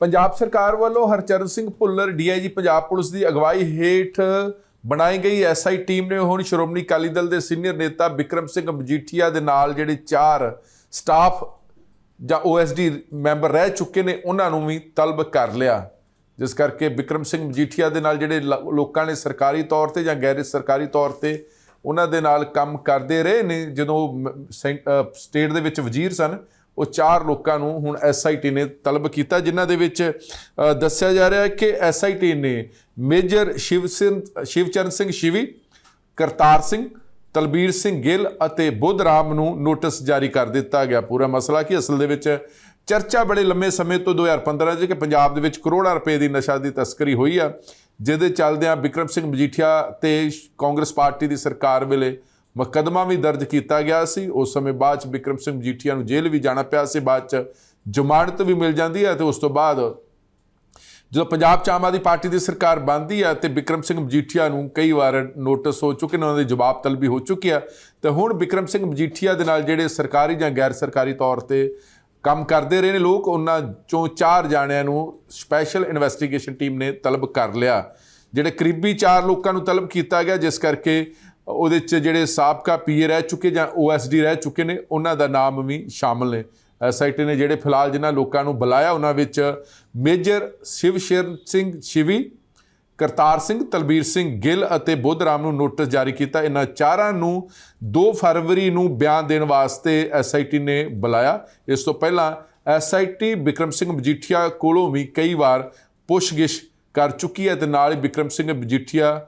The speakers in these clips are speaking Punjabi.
ਪੰਜਾਬ ਸਰਕਾਰ ਵੱਲੋਂ ਹਰਚਰਨ ਸਿੰਘ ਭੁੱਲਰ, ਡੀਆਈਜੀ ਪੰਜਾਬ ਪੁਲਿਸ ਦੀ ਅਗਵਾਈ ਹੇਠ ਬਣਾਈ ਗਈ ਐਸਆਈ ਟੀਮ ਨੇ ਹੁਣ ਸ਼੍ਰੋਮਣੀ ਅਕਾਲੀ ਦਲ ਦੇ ਸੀਨੀਅਰ ਨੇਤਾ ਵਿਕਰਮ ਸਿੰਘ ਮਜੀਠੀਆ ਦੇ ਨਾਲ ਜਿਹੜੇ ਚਾਰ ਸਟਾਫ ਜਾਂ ਓਐਸਡੀ ਮੈਂਬਰ ਰਹਿ ਚੁੱਕੇ ਨੇ, ਉਹਨਾਂ ਨੂੰ ਵੀ ਤਲਬ ਕਰ ਲਿਆ। ਜਿਸ ਕਰਕੇ ਵਿਕਰਮ ਸਿੰਘ ਮਜੀਠੀਆ ਦੇ ਨਾਲ ਜਿਹੜੇ ਲ- ਲੋਕਾਂ ਨੇ ਸਰਕਾਰੀ ਤੌਰ ਤੇ ਜਾਂ ਗੈਰ ਸਰਕਾਰੀ ਤੌਰ ਤੇ ਉਹਨਾਂ ਦੇ ਨਾਲ ਕੰਮ ਕਰਦੇ ਰਹੇ ਨੇ, ਜਦੋਂ ਸੈਂ- ਸਟੇਟ ਦੇ ਵਿੱਚ ਵਜ਼ੀਰ ਸਨ ਉਹ ਚਾਰ ਲੋਕਾਂ ਨੂੰ ਹੁਣ ਐਸਆਈਟੀ ਨੇ ਤਲਬ ਕੀਤਾ, ਜਿਨ੍ਹਾਂ ਦੇ ਵਿੱਚ ਦੱਸਿਆ ਜਾ ਰਿਹਾ ਹੈ ਕਿ ਐਸਆਈਟੀ ਨੇ ਮੇਜਰ ਸ਼ਿਵ ਸਿੰਘ ਸ਼ਿਵਚਰਨ ਸਿੰਘ ਸ਼ਿਵੀ, ਕਰਤਾਰ ਸਿੰਘ, ਤਲਬੀਰ ਸਿੰਘ ਗਿੱਲ ਅਤੇ ਬੁੱਧ ਰਾਮ ਨੂੰ ਨੋਟਿਸ ਜਾਰੀ ਕਰ ਦਿੱਤਾ ਗਿਆ। ਪੂਰਾ ਮਸਲਾ ਕਿ? ਅਸਲ ਦੇ ਵਿੱਚ ਚਰਚਾ ਬੜੇ ਲੰਮੇ ਸਮੇਂ ਤੋਂ 2015 ਚ ਕਿ ਪੰਜਾਬ ਦੇ ਵਿੱਚ ਕਰੋੜਾਂ ਰੁਪਏ ਦੀ ਨਸ਼ਾ ਦੀ ਤਸਕਰੀ ਹੋਈ ਆ, ਜਿਹਦੇ ਚੱਲਦਿਆਂ ਵਿਕਰਮ ਸਿੰਘ ਮਜੀਠੀਆ ਤੇ ਕਾਂਗਰਸ ਪਾਰਟੀ ਦੀ ਸਰਕਾਰ ਵੇਲੇ ਮੁਕੱਦਮਾ ਵੀ ਦਰਜ ਕੀਤਾ ਗਿਆ ਸੀ। ਉਸ ਸਮੇਂ ਬਾਅਦ ਚ ਵਿਕਰਮ ਸਿੰਘ ਮਜੀਠੀਆ ਨੂੰ ਜੇਲ੍ਹ ਵੀ ਜਾਣਾ ਪਿਆ ਸੀ। ਬਾਅਦ ਚ ਜ਼ਮਾਨਤ ਵੀ ਮਿਲ ਜਾਂਦੀ ਹੈ ਤੇ ਉਸ ਤੋਂ ਬਾਅਦ ਜਦੋਂ ਪੰਜਾਬ ਚ ਆਮ ਆਦਮੀ ਪਾਰਟੀ ਦੀ ਸਰਕਾਰ ਬਣਦੀ ਹੈ ਤੇ ਵਿਕਰਮ ਸਿੰਘ ਮਜੀਠੀਆ ਨੂੰ ਕਈ ਵਾਰ ਨੋਟਿਸ ਹੋ ਚੁੱਕੇ ਨੇ, ਉਹਨਾਂ ਦੇ ਜਵਾਬ ਤਲਬੀ ਹੋ ਚੁੱਕੀ ਆ ਤੇ ਹੁਣ ਵਿਕਰਮ ਸਿੰਘ ਮਜੀਠੀਆ ਦੇ ਨਾਲ ਜਿਹੜੇ ਸਰਕਾਰੀ ਜਾਂ ਗੈਰ ਸਰਕਾਰੀ ਤੌਰ ਤੇ ਕੰਮ ਕਰਦੇ ਰਹੇ ਨੇ, ਲੋਕ ਉਹਨਾਂ ਚੋਂ ਚਾਰ ਜਾਣਿਆਂ ਨੂੰ ਸਪੈਸ਼ਲ ਇਨਵੈਸਟੀਗੇਸ਼ਨ ਟੀਮ ਨੇ ਤਲਬ ਕਰ ਲਿਆ। ਜਿਹੜੇ ਕਰੀਬੀ ਚਾਰ ਲੋਕਾਂ ਨੂੰ ਤਲਬ ਕੀਤਾ ਗਿਆ, ਜਿਸ ਕਰਕੇ ਉਹਦੇ ਚ ਜਿਹੜੇ ਸਾਬਕਾ ਪੀਏ ਰਹਿ ਚੁੱਕੇ ਜਾਂ ਓਐਸਡੀ ਰਹਿ ਚੁੱਕੇ ਨੇ, ਉਹਨਾਂ ਦਾ ਨਾਮ ਵੀ ਸ਼ਾਮਲ ਨੇ। ਐਸਆਈਟੀ ਨੇ ਜਿਹੜੇ ਫਿਲਹਾਲ ਜਿਨ੍ਹਾਂ ਲੋਕਾਂ ਨੂੰ ਬੁਲਾਇਆ, ਉਹਨਾਂ ਵਿੱਚ ਮੇਜਰ ਸ਼ਿਵ ਸ਼ਿਵਸ਼ਰਨ ਸਿੰਘ ਸ਼ਿਵੀ, ਕਰਤਾਰ ਸਿੰਘ, ਤਲਬੀਰ ਸਿੰਘ ਗਿੱਲ ਅਤੇ ਬੁੱਧ ਰਾਮ ਨੂੰ ਨੋਟਿਸ ਜਾਰੀ ਕੀਤਾ। ਇਹਨਾਂ ਚਾਰਾਂ ਨੂੰ 2 ਫਰਵਰੀ ਨੂੰ ਬਿਆਨ ਦੇਣ ਵਾਸਤੇ ਐਸਆਈਟੀ ਨੇ ਬੁਲਾਇਆ। ਇਸ ਤੋਂ ਪਹਿਲਾਂ ਐਸਆਈਟੀ ਵਿਕਰਮ ਸਿੰਘ ਮਜੀਠੀਆ ਕੋਲੋਂ ਵੀ ਕਈ ਵਾਰ ਪੁੱਛਗਿੱਛ ਕਰ ਚੁੱਕੀ ਹੈ ਤੇ ਨਾਲ ਹੀ ਵਿਕਰਮ ਸਿੰਘ ਮਜੀਠੀਆ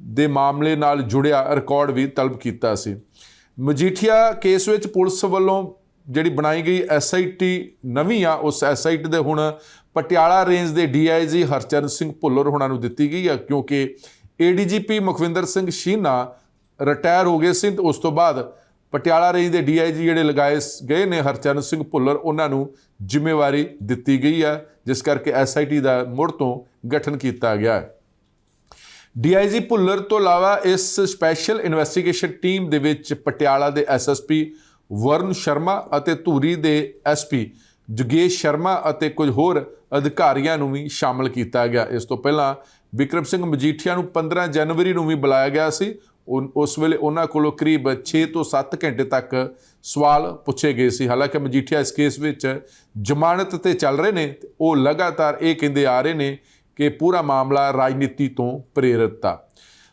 ਦੇ ਮਾਮਲੇ ਨਾਲ ਜੁੜਿਆ ਰਿਕਾਰਡ ਵੀ ਤਲਬ ਕੀਤਾ ਸੀ। ਮਜੀਠੀਆ ਕੇਸ ਵਿੱਚ ਪੁਲਿਸ ਵੱਲੋਂ ਜਿਹੜੀ ਬਣਾਈ ਗਈ ਐਸਆਈਟੀ ਨਵੀਂ ਆ, ਉਸ ਐਸਆਈਟੀ ਦੇ ਹੁਣ ਪਟਿਆਲਾ ਰੇਂਜ ਦੇ ਡੀਆਈਜੀ ਹਰਚਰਨ ਸਿੰਘ ਭੁੱਲਰ ਹੁਣਾਂ ਨੂੰ ਦਿੱਤੀ ਗਈ ਆ, ਕਿਉਂਕਿ ਏਡੀਜੀਪੀ ਮੁਖਵਿੰਦਰ ਸਿੰਘ ਸ਼ੀਨਾ ਰਿਟਾਇਰ ਹੋ ਗਏ ਸੀ ਤੇ ਉਸ ਤੋਂ ਬਾਅਦ ਪਟਿਆਲਾ ਰੇਂਜ ਦੇ ਡੀਆਈਜੀ ਜਿਹੜੇ ਲਗਾਏ ਸ- ਗਏ ਨੇ ਹਰਚਰਨ ਸਿੰਘ ਭੁੱਲਰ, ਉਹਨਾਂ ਨੂੰ ਜ਼ਿੰਮੇਵਾਰੀ ਦਿੱਤੀ ਗਈ ਆ, ਜਿਸ ਕਰਕੇ ਐਸਆਈਟੀ ਦਾ ਮੁੜ ਤੋਂ ਗਠਨ ਕੀਤਾ ਗਿਆ ਹੈ। ਡੀਆਈਜੀ ਭੁੱਲਰ ਤੋਂ ਇਲਾਵਾ ਇਸ ਸਪੈਸ਼ਲ ਇਨਵੈਸਟੀਗੇਸ਼ਨ ਟੀਮ ਦੇ ਵਿੱਚ ਪਟਿਆਲਾ ਦੇ ਐਸਐਸਪੀ ਵਰਨ ਸ਼ਰਮਾ ਅਤੇ ਧੂਰੀ ਦੇ ਐਸਪੀ ਜੁਗੇਸ਼ ਸ਼ਰਮਾ ਅਤੇ ਕੁਝ ਹੋਰ ਅਧਿਕਾਰੀਆਂ ਨੂੰ ਵੀ ਸ਼ਾਮਲ ਕੀਤਾ ਗਿਆ। ਇਸ ਤੋਂ ਪਹਿਲਾਂ ਵਿਕਰਮ ਸਿੰਘ ਮਜੀਠੀਆ ਨੂੰ 15 ਜਨਵਰੀ ਨੂੰ ਵੀ ਬੁਲਾਇਆ ਗਿਆ ਸੀ। ਉਨ- ਉਸ ਵੇਲੇ ਉਹਨਾਂ ਕੋਲੋਂ ਕਰੀਬ 6 ਤੋਂ 7 ਘੰਟੇ ਤੱਕ ਸਵਾਲ ਪੁੱਛੇ ਗਏ ਸੀ। ਹਾਲਾਂਕਿ ਮਜੀਠੀਆ ਇਸ ਕੇਸ ਵਿੱਚ ਜ਼ਮਾਨਤ ਤੇ ਚੱਲ ਰਹੇ ਨੇ ਤੇ ਉਹ ਲਗਾਤਾਰ ਇਹ ਕਹਿੰਦੇ ਆ ਰਹੇ ਨੇ ਕਿ ਪੂਰਾ ਮਾਮਲਾ ਰਾਜਨੀਤੀ ਤੋਂ ਪ੍ਰੇਰਿਤ ਆ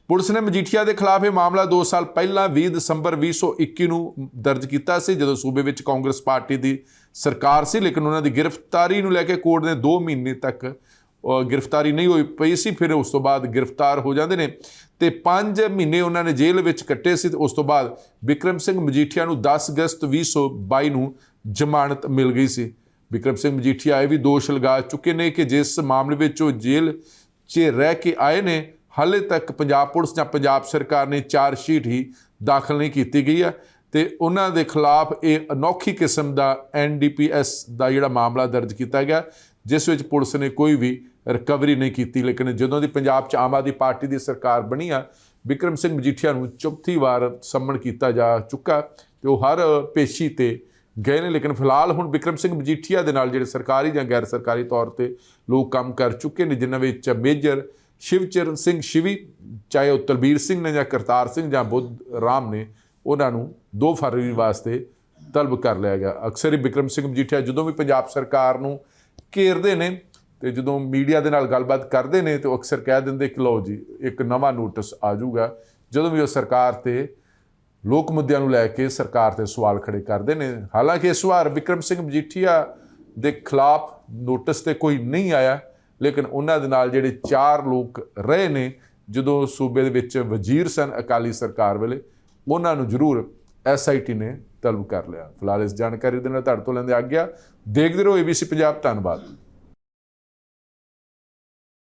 ਪੁਲਿਸ ਨੇ ਮਜੀਠੀਆ ਦੇ ਖਿਲਾਫ ਇਹ ਮਾਮਲਾ 2 ਸਾਲ ਪਹਿਲਾਂ 20 ਦਸੰਬਰ 2021 ਨੂੰ ਦਰਜ ਕੀਤਾ ਸੀ, ਜਦੋਂ ਸੂਬੇ ਵਿੱਚ ਕਾਂਗਰਸ ਪਾਰਟੀ ਦੀ ਸਰਕਾਰ ਸੀ, ਲੇਕਿਨ ਉਹਨਾਂ ਦੀ ਗ੍ਰਿਫਤਾਰੀ ਨੂੰ ਲੈ ਕੇ ਕੋਰਟ ਨੇ 2 ਮਹੀਨੇ ਤੱਕ ਗ੍ਰਿਫਤਾਰੀ ਨਹੀਂ ਹੋਈ ਪਈ ਸੀ, ਫਿਰ ਉਸ ਤੋਂ ਬਾਅਦ ਗ੍ਰਿਫਤਾਰ ਹੋ ਜਾਂਦੇ ਨੇ। ਤੇ 5 ਮਹੀਨੇ ਉਹਨਾਂ ਨੇ ਜੇਲ੍ਹ ਵਿੱਚ ਕੱਟੇ ਸੀ ਤੇ ਉਸ ਤੋਂ ਬਾਅਦ ਵਿਕਰਮ ਸਿੰਘ ਮਜੀਠੀਆ ਨੂੰ 10 ਅਗਸਤ 2022 ਨੂੰ ਜ਼ਮਾਨਤ ਮਿਲ ਗਈ ਸੀ। ਵਿਕਰਮ ਸਿੰਘ ਮਜੀਠੀਆ ਇਹ ਵੀ ਦੋਸ਼ ਲਗਾ ਚੁੱਕੇ ਨੇ ਕਿ ਜਿਸ ਮਾਮਲੇ ਵਿੱਚ ਉਹ ਜੇਲ੍ਹ 'ਚ ਰਹਿ ਕੇ ਆਏ ਨੇ, ਹਾਲੇ ਤੱਕ ਪੰਜਾਬ ਪੁਲਿਸ ਜਾਂ ਪੰਜਾਬ ਸਰਕਾਰ ਨੇ ਚਾਰ ਸ਼ੀਟ ਹੀ ਦਾਖਲ ਨਹੀਂ ਕੀਤੀ ਗਈ ਹੈ ਤੇ ਉਹਨਾਂ ਦੇ ਖਿਲਾਫ ਇਹ ਅਨੋਖੀ ਕਿਸਮ ਦਾ ਐਨਡੀਪੀਐਸ ਦਾ ਜਿਹੜਾ ਮਾਮਲਾ ਦਰਜ ਕੀਤਾ ਗਿਆ, ਜਿਸ ਵਿੱਚ ਪੁਲਿਸ ਨੇ ਕੋਈ ਵੀ ਰਿਕਵਰੀ ਨਹੀਂ ਕੀਤੀ। ਲੇਕਿਨ ਜਦੋਂ ਦੀ ਪੰਜਾਬ 'ਚ ਆਮ ਆਦਮੀ ਪਾਰਟੀ ਦੀ ਸਰਕਾਰ ਬਣੀ ਆ, ਵਿਕਰਮ ਸਿੰਘ ਮਜੀਠੀਆ ਨੂੰ ਚੌਥੀ ਵਾਰ ਸੰਮਣ ਕੀਤਾ ਜਾ ਚੁੱਕਾ ਤੇ ਉਹ ਹਰ ਪੇਸ਼ੀ ਤੇ ਗਏ ਨੇ, ਲੇਕਿਨ ਫਿਲਹਾਲ ਹੁਣ ਵਿਕਰਮ ਸਿੰਘ ਮਜੀਠੀਆ ਦੇ ਨਾਲ ਜਿਹੜੇ ਸਰਕਾਰੀ ਜਾਂ ਗੈਰ ਸਰਕਾਰੀ ਤੌਰ ਤੇ ਲੋਕ ਕੰਮ ਕਰ ਚੁੱਕੇ ਨੇ, ਜਿਨ੍ਹਾਂ ਵਿੱਚ ਮੇਜਰ ਸ਼ਿਵਚਰਨ ਸਿੰਘ ਸ਼ਿਵੀ, ਚਾਹੇ ਉਹ ਤਲਬੀਰ ਸਿੰਘ ਨੇ ਜਾਂ ਕਰਤਾਰ ਸਿੰਘ ਜਾਂ ਬੁੱਧ ਰਾਮ ਨੇ, ਉਹਨਾਂ ਨੂੰ 2 ਫਰਵਰੀ ਵਾਸਤੇ ਤਲਬ ਕਰ ਲਿਆ ਗਿਆ। ਅਕਸਰ ਹੀ ਵਿਕਰਮ ਸਿੰਘ ਮਜੀਠੀਆ ਜਦੋਂ ਵੀ ਪੰਜਾਬ ਸਰਕਾਰ ਨੂੰ ਘੇਰਦੇ ਨੇ ਤੇ ਜਦੋਂ ਮੀਡੀਆ ਦੇ ਨਾਲ ਗੱਲਬਾਤ ਕਰਦੇ ਨੇ, ਤੇ ਉਹ ਅਕਸਰ ਕਹਿ ਦਿੰਦੇ ਕਿ ਲਓ ਜੀ, ਇੱਕ ਨਵਾਂ ਨੋਟਿਸ ਆ ਜਾਊਗਾ। ਜਦੋਂ ਵੀ ਉਹ ਸਰਕਾਰ ਤੇ ਲੋਕ ਮੁੱਦਿਆਂ ਨੂੰ ਲੈ ਕੇ ਸਰਕਾਰ ਤੇ ਸਵਾਲ ਖੜੇ ਕਰਦੇ ਨੇ। ਹਾਲਾਂਕਿ ਇਸ ਵਾਰ ਵਿਕਰਮ ਸਿੰਘ ਮਜੀਠੀਆ ਦੇ ਖਿਲਾਫ ਨੋਟਿਸ ਤੇ ਕੋਈ ਨਹੀਂ ਆਇਆ, ਲੇਕਿਨ ਉਹਨਾਂ ਦੇ ਨਾਲ ਜਿਹੜੇ ਚਾਰ ਲੋਕ ਰਹੇ ਨੇ, ਜਦੋਂ ਸੂਬੇ ਦੇ ਵਿੱਚ ਵਜ਼ੀਰ ਸਨ ਅਕਾਲੀ ਸਰਕਾਰ ਵੇਲੇ, ਉਹਨਾਂ ਨੂੰ ਜ਼ਰੂਰ ਐਸਆਈਟੀ ਨੇ ਤਲਬ ਕਰ ਲਿਆ। ਫਿਲਹਾਲ ਇਸ ਜਾਣਕਾਰੀ ਦੇ ਨਾਲ ਤੁਹਾਡੇ ਤੋਂ ਲੈਂਦੇ ਆ ਗਿਆ ਦੇਖਦੇ ਰਹੋ ਏਬੀਸੀ ਪੰਜਾਬ, ਧੰਨਵਾਦ।